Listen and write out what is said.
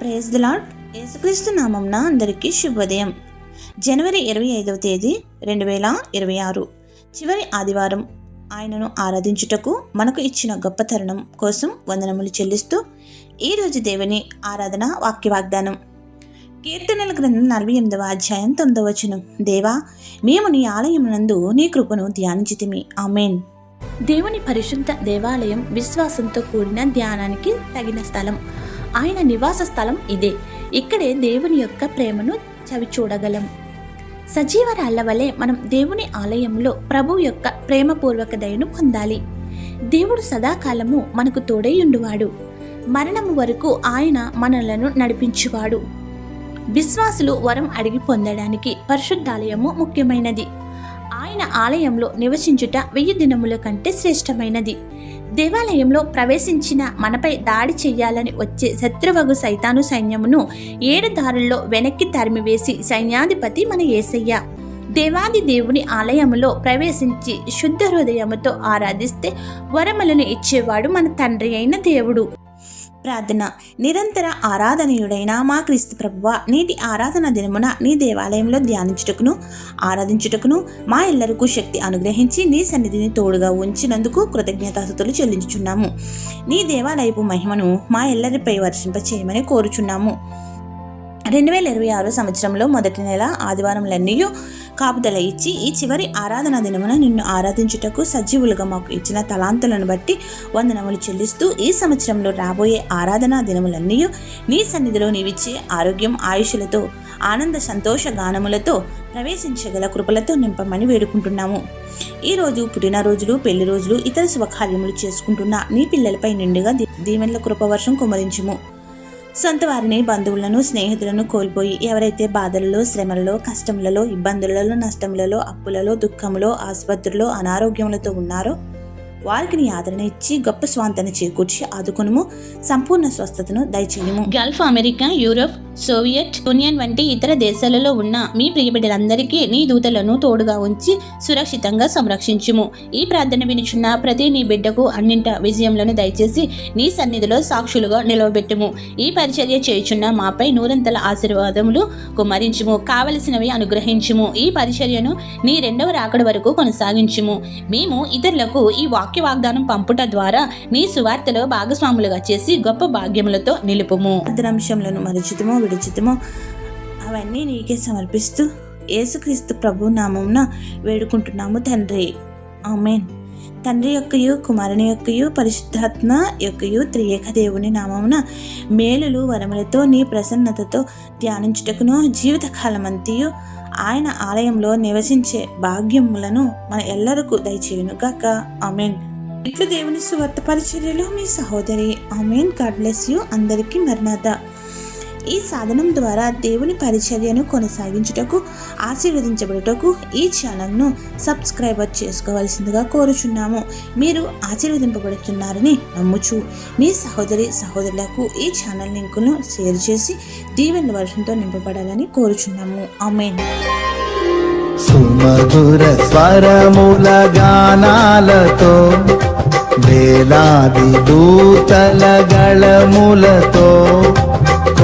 Praise the lord యేసుక్రీస్తు నామంన అందరికీ శుభోదయం. జనవరి ఇరవై ఐదవ తేదీ రెండు వేల ఇరవై ఆరు. చివరి ఆదివారం ఆయనను ఆరాధించుటకు మనకు ఇచ్చిన గొప్ప తరుణం కోసం వందనములు చెల్లిస్తూ ఈరోజు దేవుని ఆరాధన వాక్య వాగ్దానం కీర్తనల గ్రంథం నలభై ఎనిమిదవ అధ్యాయం తొమ్మిదవ వచనం. దేవా మేము నీ ఆలయమునందు నీ కృపను ధ్యానించితిమి. ఆమెన్. దేవుని పరిశుద్ధ దేవాలయం విశ్వాసంతో కూడిన ధ్యానానికి తగిన స్థలం. ఆయన నివాస స్థలం ఇదే. ఇక్కడే దేవుని యొక్క ప్రేమను చవి చూడగలం. సజీవ రాళ్ళ వలె మనం దేవుని ఆలయంలో ప్రభు యొక్క ప్రేమపూర్వక దయను పొందాలి. దేవుడు సదాకాలము మనకు తోడై ఉండువాడు. మరణము వరకు ఆయన మనలను నడిపించువాడు. విశ్వాసులు వరం అడిగి పొందడానికి పరిశుద్ధాలయము ముఖ్యమైనది. ఆయన ఆలయంలో నివసించుట వెయ్యి దినముల కంటే శ్రేష్టమైనది. దేవాలయంలో ప్రవేశించిన మనపై దాడి చేయాలని వచ్చే శత్రువగు సైతాను సైన్యమును ఏడు దారుల్లో వెనక్కి తరిమివేసి సైన్యాధిపతి మన ఏసయ్య. దేవాది దేవుని ఆలయములో ప్రవేశించి శుద్ధ హృదయముతో ఆరాధిస్తే వరములను ఇచ్చేవాడు మన తండ్రి అయిన దేవుడు. ప్రార్థన. నిరంతర ఆరాధనీయుడైన మా క్రీస్తు ప్రభువ నీటి ఆరాధన దినమున నీ దేవాలయంలో ధ్యానించుటకును ఆరాధించుటకును మా ఎల్లరికూ శక్తి అనుగ్రహించి నీ సన్నిధిని తోడుగా ఉంచినందుకు కృతజ్ఞతాస్తుతులు చెల్లించుచున్నాము. నీ దేవాలయపు మహిమను మా ఎల్లరిపై వర్షింప చేయమని కోరుచున్నాము. రెండు వేల ఇరవై ఆరు సంవత్సరంలో మొదటి నెల ఆదివారంలన్నీ కాపుదల ఇచ్చి ఈ చివరి ఆరాధన దినమున నిన్ను ఆరాధించుటకు సజీవులుగా మాకు ఇచ్చిన తలాంతులను బట్టి వందనములు చెల్లిస్తూ ఈ సంవత్సరంలో రాబోయే ఆరాధనా దినములన్నీ నీ సన్నిధిలో నీవిచ్చే ఆరోగ్యం ఆయుషులతో ఆనంద సంతోష గానములతో ప్రవేశించగల కృపలతో నింపమని వేడుకుంటున్నాము. ఈరోజు పుట్టినరోజులు పెళ్ళి రోజులు ఇతర శుభకార్యములు చేసుకుంటున్న నీ పిల్లలపై నిండుగా దీ- దీవెనల కృపవర్షం కుమరించుము. సొంత వారిని బంధువులను స్నేహితులను కోల్పోయి ఎవరైతే బాధలలో శ్రమలలో కష్టములలో ఇబ్బందులలో నష్టములలో అప్పులలో దుఃఖములో ఆసుపత్రుల్లో అనారోగ్యములతో ఉన్నారో వారికి నీ ఆదరణ ఇచ్చి గొప్ప స్వాంతన చేకూర్చి ఆదుకునుము సంపూర్ణ స్వస్థతను దయచేయము. Gulf America Europe Soviet Union వంటి ఇతర దేశాలలో ఉన్న మీ ప్రియబిడ్డలందరికీ నీ దూతలను తోడుగా ఉంచి సురక్షితంగా సంరక్షించుము. ఈ ప్రార్థన వినుచున్న ప్రతి నీ బిడ్డకు అన్నింట విజయంలను దయచేసి నీ సన్నిధిలో సాక్షులుగా నిలవబెట్టుము. ఈ పరిచర్య చేయుచున్న మాపై నూరంతల ఆశీర్వాదములు కుమరించుము కావలసినవి అనుగ్రహించుము. ఈ పరిచర్యను నీ రెండవ రాకడ వరకు కొనసాగించుము. మేము ఇతరులకు ఈ వాక్ వాక్య వాగ్దానం పంపుట ద్వారా నీ సువార్తలో భాగస్వాములుగా చేసి గొప్ప భాగ్యములతో నిలుపుము. అంశములను మరుచితమో విడిచితమో. అవన్నీ నీకే సమర్పిస్తూ యేసుక్రీస్తు ప్రభు నామమున వేడుకుంటున్నాము తండ్రి. ఆమెన్. తండ్రి యొక్కయు కుమారుని యొక్కయు పరిశుద్ధాత్మ యొక్కయు త్రియేక దేవుని నామమున మేలులు వరములతో నీ ప్రసన్నతతో ధ్యానించుటకును జీవితకాలమంతియు ఆయన ఆలయంలో నివసించే భాగ్యములను మన ఎల్లరకు దయచేయును గాక. ఆమెన్. ఇట్లు దేవుని సువార్త పరిచర్యలో మీ సహోదరి. ఆమెన్. God bless you. అందరికీ మర్నాథ. ఈ సాధనం ద్వారా దేవుని పరిచర్యను కొనసాగించుటకు ఆశీర్వదించబడుటకు ఈ ఛానల్ను సబ్స్క్రైబర్ చేసుకోవాల్సిందిగా కోరుచున్నాము. మీరు ఆశీర్వదింపబడుతున్నారని నమ్ముచు మీ సహోదరి సహోదరులకు ఈ ఛానల్ లింకును షేర్ చేసి దీవెన వర్షంతో నింపబడాలని కోరుచున్నాము. అమెన్ సుమధుర స్వరముల గానాలతో వేలాది దూతల గళములతో